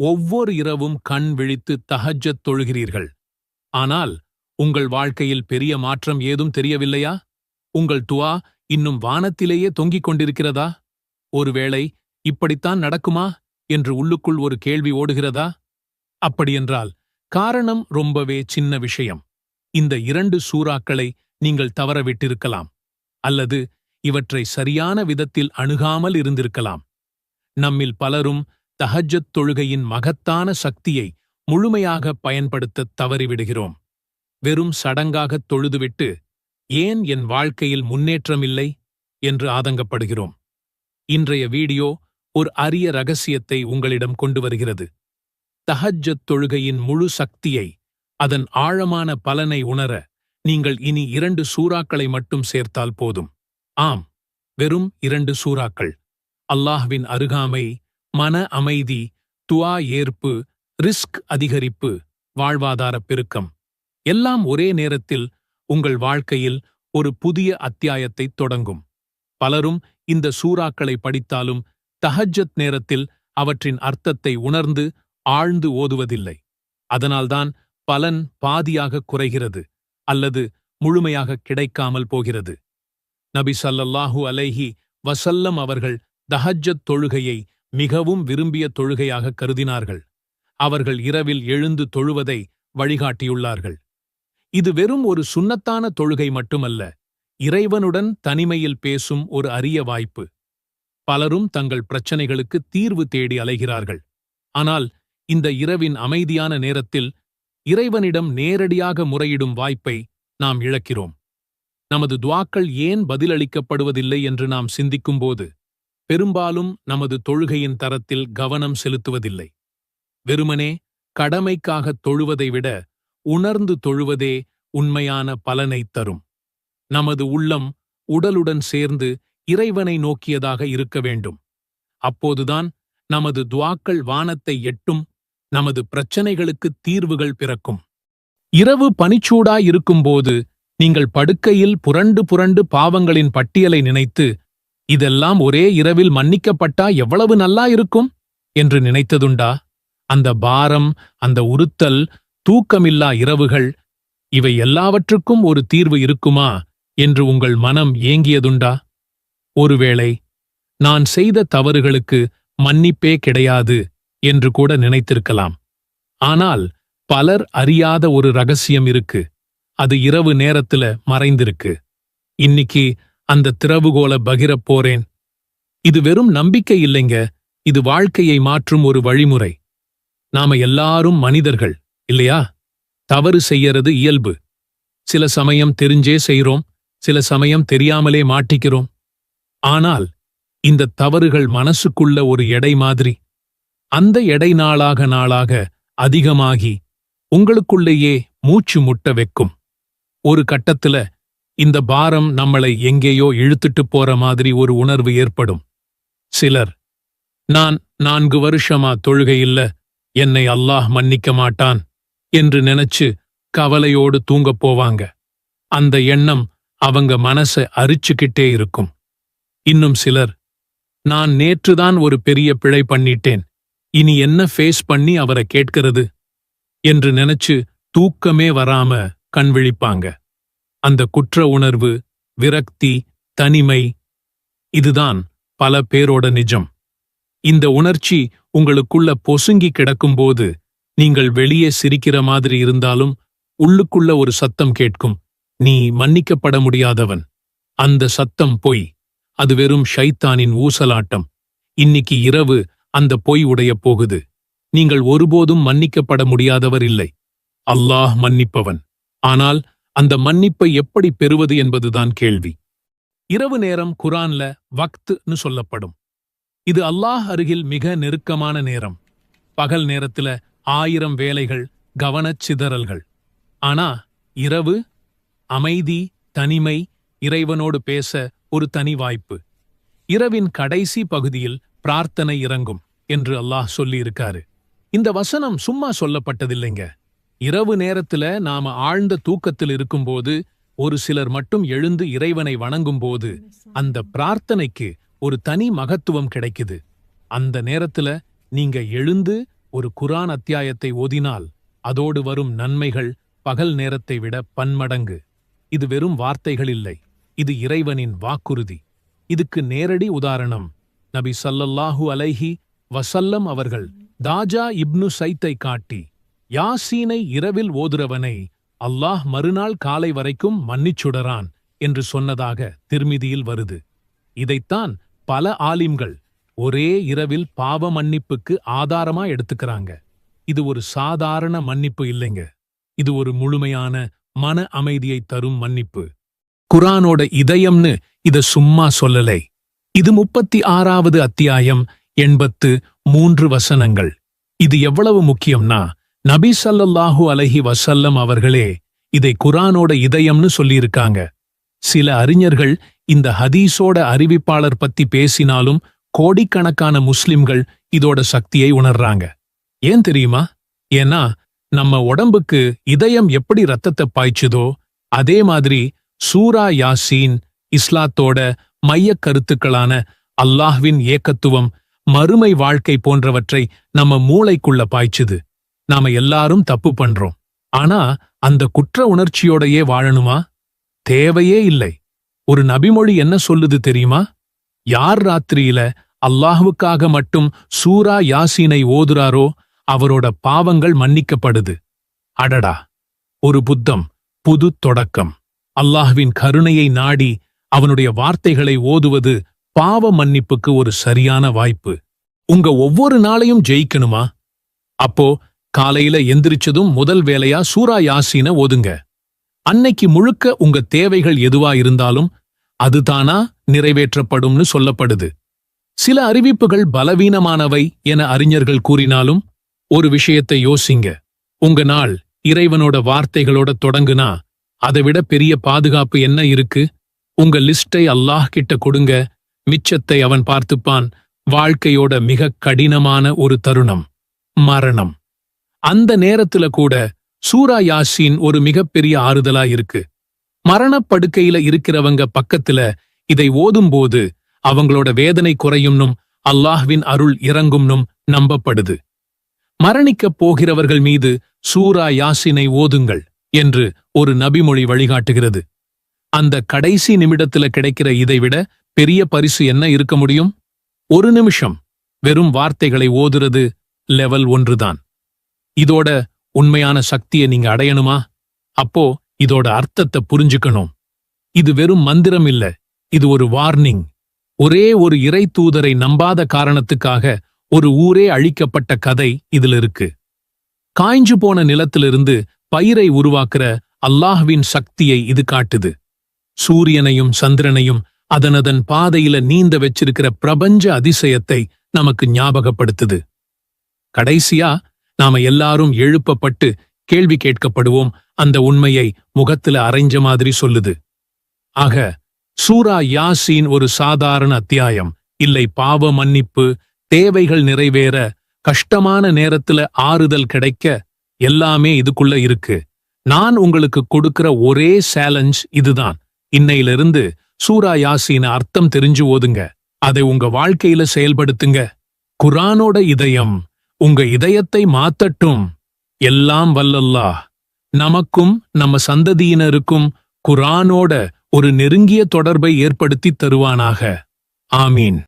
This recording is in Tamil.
ஒவ்வொரு இரவும் கண் விழித்து தஹஜ்ஜத் தொழுகிறீர்கள். ஆனால் உங்கள் வாழ்க்கையில் பெரிய மாற்றம் ஏதும் தெரியவில்லையா? உங்கள் துவா இன்னும் வானத்திலேயே தொங்கிக் கொண்டிருக்கிறதா? ஒருவேளை இப்படித்தான் நடக்குமா? என்று உள்ளுக்குள் ஒரு கேள்வி ஓடுகிறதா? அப்படியென்றால் காரணம் ரொம்பவே சின்ன விஷயம். இந்த இரண்டு சூறாக்களை நீங்கள் தவறவிட்டிருக்கலாம். அல்லது இவற்றை சரியான விதத்தில் அணுகாமல் இருந்திருக்கலாம். நம்மில் பலரும் தஹஜ்ஜத் தொழுகையின் மகத்தான சக்தியை முழுமையாக பயன்படுத்தத் தவறிவிடுகிறோம். வெறும் சடங்காகத் தொழுதுவிட்டு ஏன் என் வாழ்க்கையில் முன்னேற்றமில்லை? என்று ஆதங்கப்படுகிறோம். இன்றைய வீடியோ ஒரு அரிய ரகசியத்தை உங்களிடம் கொண்டு வருகிறது. தஹஜ்ஜத் தொழுகையின் முழு சக்தியை அதன் ஆழமான பலனை உணர நீங்கள் இனி இரண்டு சூறாக்களை மட்டும் சேர்த்தால் போதும். ஆம் வெறும் இரண்டு சூறாக்கள். அல்லாஹ்வின் அருகாமை மன அமைதி துவா ஏற்பு ரிஸ்க் அதிகரிப்பு வாழ்வாதார பெருக்கம். எல்லாம் ஒரே நேரத்தில் உங்கள் வாழ்க்கையில் ஒரு புதிய அத்தியாயத்தைத் தொடங்கும். பலரும் இந்த சூறாக்களை படித்தாலும் தஹஜ்ஜத் நேரத்தில் அவற்றின் அர்த்தத்தை உணர்ந்து ஆழ்ந்து ஓதுவதில்லை. அதனால்தான் பலன் பாதியாக குறைகிறது அல்லது முழுமையாக கிடைக்காமல் போகிறது. நபி சல்லல்லாஹு அலைஹி வசல்லம் அவர்கள் தஹஜ்ஜத் தொழுகையை மிகவும் விரும்பிய தொழுகையாக கருதினார்கள். அவர்கள் இரவில் எழுந்து தொழுவதை வழிகாட்டியுள்ளார்கள். இது வெறும் ஒரு சுண்ணத்தான தொழுகை மட்டுமல்ல இறைவனுடன் தனிமையில் பேசும் ஒரு அரிய வாய்ப்பு. பலரும் தங்கள் பிரச்சனைகளுக்கு தீர்வு தேடி அலைகிறார்கள். ஆனால் இந்த இரவின் அமைதியான நேரத்தில் இறைவனிடம் நேரடியாக முறையிடும் வாய்ப்பை நாம் இழக்கிறோம். நமது துவாக்கள் ஏன் பதிலளிக்கப்படுவதில்லை என்று நாம் சிந்திக்கும்போது பெரும்பாலும் நமது தொழுகையின் தரத்தில் கவனம் செலுத்துவதில்லை. வெறுமனே கடமைக்காகத் தொழுவதை விட உணர்ந்து தொழுவதே உண்மையான பலனைத் தரும். நமது உள்ளம் உடலுடன் சேர்ந்து இறைவனை நோக்கியதாக இருக்க வேண்டும். அப்போதுதான் நமது துவாக்கள் வானத்தை எட்டும் நமது பிரச்சனைகளுக்கு தீர்வுகள் பிறக்கும். இரவு பனிச்சூடாயிருக்கும்போது நீங்கள் படுக்கையில் புரண்டு புரண்டு பாவங்களின் பட்டியலை நினைத்து இதெல்லாம் ஒரே இரவில் மன்னிக்கப்பட்டா எவ்வளவு நல்லா இருக்கும்? என்று நினைத்ததுண்டா? அந்த பாரம் அந்த உறுத்தல் தூக்கமில்லா இரவுகள் இவை எல்லாவற்றுக்கும் ஒரு தீர்வு இருக்குமா என்று உங்கள் மனம் ஏங்கியதுண்டா? ஒருவேளை நான் செய்த தவறுகளுக்கு மன்னிப்பே கிடையாது என்று கூட நினைத்திருக்கலாம். ஆனால் பலர் அறியாத ஒரு ரகசியம் இருக்கு. அது இரவு நேரத்துல மறைந்திருக்கு. இன்னிக்கு அந்த திறவுகோல பகிரப் போறேன் இது வெறும் நம்பிக்கை இல்லைங்க இது வாழ்க்கையை மாற்றும் ஒரு வழிமுறை. நாம எல்லாரும் மனிதர்கள் இல்லையா? தவறு செய்யறது இயல்பு. சில சமயம் தெரிஞ்சே செய்கிறோம் சில சமயம் தெரியாமலே மாட்டிக்கிறோம். ஆனால் இந்த தவறுகள் மனசுக்குள்ள ஒரு எடை மாதிரி. அந்த எடை நாளாக நாளாக அதிகமாகி உங்களுக்குள்ளேயே மூச்சு முட்ட வைக்கும். ஒரு கட்டத்துல இந்த பாரம் நம்மளை எங்கேயோ இழுத்துட்டு போற மாதிரி ஒரு உணர்வு ஏற்படும். சிலர் நான் நான்கு வருஷமா தொழுகையில்ல என்னை அல்லாஹ் மன்னிக்க மாட்டான் என்று நினைச்சு கவலையோடு தூங்கப் போவாங்க. அந்த எண்ணம் அவங்க மனச அரிச்சுக்கிட்டே இருக்கும். இன்னும் சிலர் நான் நேற்றுதான் ஒரு பெரிய பிழை பண்ணிட்டேன் இனி என்ன ஃபேஸ் பண்ணி அவரை கேட்கிறது? என்று நினைச்சு தூக்கமே வராம கண் விழிப்பாங்க. அந்த குற்ற உணர்வு விரக்தி தனிமை இதுதான் பல பேரோட நிஜம். இந்த உணர்ச்சி உங்களுக்குள்ள பொசுங்கி கிடக்கும்போது நீங்கள் வெளியே சிரிக்கிற மாதிரி இருந்தாலும் உள்ளுக்குள்ள ஒரு சத்தம் கேட்கும். நீ மன்னிக்கப்பட முடியாதவன். அந்த சத்தம் பொய். அது வெறும் ஷைத்தானின் ஊசலாட்டம். இன்னிக்கு இரவு அந்த பொய் உடையப் போகுது. நீங்கள் ஒருபோதும் மன்னிக்கப்பட முடியாதவர் இல்லை. அல்லாஹ் மன்னிப்பவன். ஆனால் அந்த மன்னிப்பை எப்படி பெறுவது என்பதுதான் கேள்வி. இரவு நேரம் குரான்ல வக்த்னு சொல்லப்படும். இது அல்லாஹ் அருகில் மிக நெருக்கமான நேரம். பகல் நேரத்துல ஆயிரம் வேலைகள் கவனச் சிதறல்கள். ஆனா இரவு அமைதி தனிமை இறைவனோடு பேச ஒரு தனி வாய்ப்பு. இரவின் கடைசி பகுதியில் பிரார்த்தனை இறங்கும் என்று அல்லாஹ் சொல்லியிருக்காரு. இந்த வசனம் சும்மா சொல்லப்பட்டதில்லைங்க. இரவு நேரத்துல நாம ஆழ்ந்த தூக்கத்தில் இருக்கும்போது ஒரு சிலர் மட்டும் எழுந்து இறைவனை வணங்கும்போது அந்த பிரார்த்தனைக்கு ஒரு தனி மகத்துவம் கிடைக்குது. அந்த நேரத்துல நீங்க எழுந்து ஒரு குரான் அத்தியாயத்தை ஓதினால் அதோடு வரும் நன்மைகள் பகல் நேரத்தை விட பன்மடங்கு. இது வெறும் வார்த்தைகள் இல்லை. இது இறைவனின் வாக்குறுதி. இதுக்கு நேரடி உதாரணம் நபி சல்லல்லாஹு அலைஹி வசல்லம் அவர்கள் தாஜா இப்னு சைத்தை காட்டி யாசீனை இரவில் ஓதுறவனை அல்லாஹ் மறுநாள் காலை வரைக்கும் மன்னிச்சுடரான் என்று சொன்னதாக திருமிதியில் வருது. இதைத்தான் பல ஆலிம்கள் ஒரே இரவில் பாவ மன்னிப்புக்கு ஆதாரமா எடுத்துக்கறாங்க. இது ஒரு சாதாரண மன்னிப்பு இல்லைங்க. இது ஒரு முழுமையான மன அமைதியை தரும் மன்னிப்பு. குரானோட இதயம்னு இத சும்மா சொல்லலை. இது முப்பத்தி ஆறாவது அத்தியாயம் எண்பத்து மூன்று வசனங்கள். இது எவ்வளவு முக்கியம்னா நபி சல்லல்லாஹு அலஹி வசல்லம் அவர்களே இதை குரானோட இதயம்னு சொல்லியிருக்காங்க. சில அறிஞர்கள் இந்த ஹதீஸோட அறிவிப்பாளர் பத்தி பேசினாலும் கோடிக்கணக்கான முஸ்லிம்கள் இதோட சக்தியை உணர்றாங்க. ஏன் தெரியுமா? ஏன்னா நம்ம உடம்புக்கு இதயம் எப்படி ரத்தத்தை பாய்ச்சுதோ அதே மாதிரி சூரா யாசீன் இஸ்லாத்தோட மையக் கருத்துக்களான அல்லாஹ்வின் ஏக்கத்துவம் மறுமை வாழ்க்கை போன்றவற்றை நம்ம மூளைக்குள்ள பாய்ச்சுது. நாம எல்லாரும் தப்பு பண்றோம். ஆனா அந்த குற்ற உணர்ச்சியோடையே வாழணுமா? தேவையே இல்லை. ஒரு நபிமொழி என்ன சொல்லுது தெரியுமா? யார் ராத்திரியில அல்லாஹ்வுக்காக மட்டும் சூரா யாசீனை ஓதுறாரோ அவரோட பாவங்கள் மன்னிக்கப்படுது. அடடா! ஒரு புத்தம் புது தொடக்கம். அல்லாஹ்வின் கருணையை நாடி அவனுடைய வார்த்தைகளை ஓதுவது பாவ மன்னிப்புக்கு ஒரு சரியான வாய்ப்பு. உங்க ஒவ்வொரு நாளையும் ஜெயிக்கணுமா? அப்போ காலையில எந்திரிச்சதும் முதல் வேலையா சூரா யாசீன ஓதுங்க. அன்னைக்கு முழுக்க உங்க தேவைகள் எதுவா இருந்தாலும் அதுதானா நிறைவேற்றப்படும்னு சொல்லப்படுது. சில அறிவிப்புகள் பலவீனமானவை என அறிஞர்கள் கூறினாலும் ஒரு விஷயத்தை யோசிங்க. உங்க நாள் இறைவனோட வார்த்தைகளோட தொடங்குனா அதை விட பெரிய பாதுகாப்பு என்ன இருக்கு? உங்க லிஸ்டை அல்லாஹ் கிட்ட கொடுங்க. மிச்சத்தை அவன் பார்த்துப்பான். வாழ்க்கையோட மிக கடினமான ஒரு தருணம். மரணம். அந்த நேரத்துல கூட சூரா யாசீன் ஒரு மிகப்பெரிய ஆறுதலா இருக்கு. மரணப்படுக்கையில இருக்கிறவங்க பக்கத்துல இதை ஓதும்போது அவங்களோட வேதனை குறையும்னும் அல்லாஹ்வின் அருள் இறங்கும்னும் நம்பப்படுது. மரணிக்கப் போகிறவர்கள் மீது சூரா யாசினை ஓதுங்கள் என்று ஒரு நபிமொழி வழிகாட்டுகிறது. அந்த கடைசி நிமிடத்துல கிடைக்கிற இதைவிட பெரிய பரிசு என்ன இருக்க முடியும்? ஒரு நிமிஷம் வெறும் வார்த்தைகளை ஓதுறது லெவல் ஒன்றுதான். இதோட உண்மையான சக்தியை நீங்க அடையணுமா? அப்போ இதோட அர்த்தத்தை புரிஞ்சுக்கணும். இது வெறும் மந்திரம் இல்ல. இது ஒரு வார்னிங் ஒரே ஒரு இறை தூதரை நம்பாத காரணத்துக்காக ஒரு ஊரே அழிக்கப்பட்ட கதை இதுல இருக்கு. காய்ஞ்சு போன நிலத்திலிருந்து பயிரை உருவாக்குற அல்லாஹ்வின் சக்தியை இது காட்டுது. சூரியனையும் சந்திரனையும் அதனதன் பாதையில நீந்த வச்சிருக்கிற பிரபஞ்ச அதிசயத்தை நமக்கு ஞாபகப்படுத்துது. கடைசியா நாம எல்லாரும் எழுப்பப்பட்டு கேள்வி கேட்கப்படுவோம். அந்த உண்மையை முகத்துல அரைஞ்ச மாதிரி சொல்லுது. ஆக சூரா யாசீன் ஒரு சாதாரண அத்தியாயம். இல்லை பாவ மன்னிப்பு தேவைகள் நிறைவேற கஷ்டமான நேரத்துல ஆறுதல் கிடைக்க எல்லாமே இதுக்குள்ள இருக்கு. நான் உங்களுக்கு கொடுக்கிற ஒரே சேலஞ்ச் இதுதான். இன்னையிலிருந்து சூரா யாசீன அர்த்தம் தெரிஞ்சு ஓதுங்க. அதை உங்க வாழ்க்கையில செயல்படுத்துங்க. குரானோட இதயம். உங்க இதயத்தை மாத்தட்டும். எல்லாம் வல்லல்லா நமக்கும் நம்ம சந்ததியினருக்கும் குரானோட ஒரு நெருங்கிய தொடர்பை ஏற்படுத்தித் தருவானாக. ஆமீன்.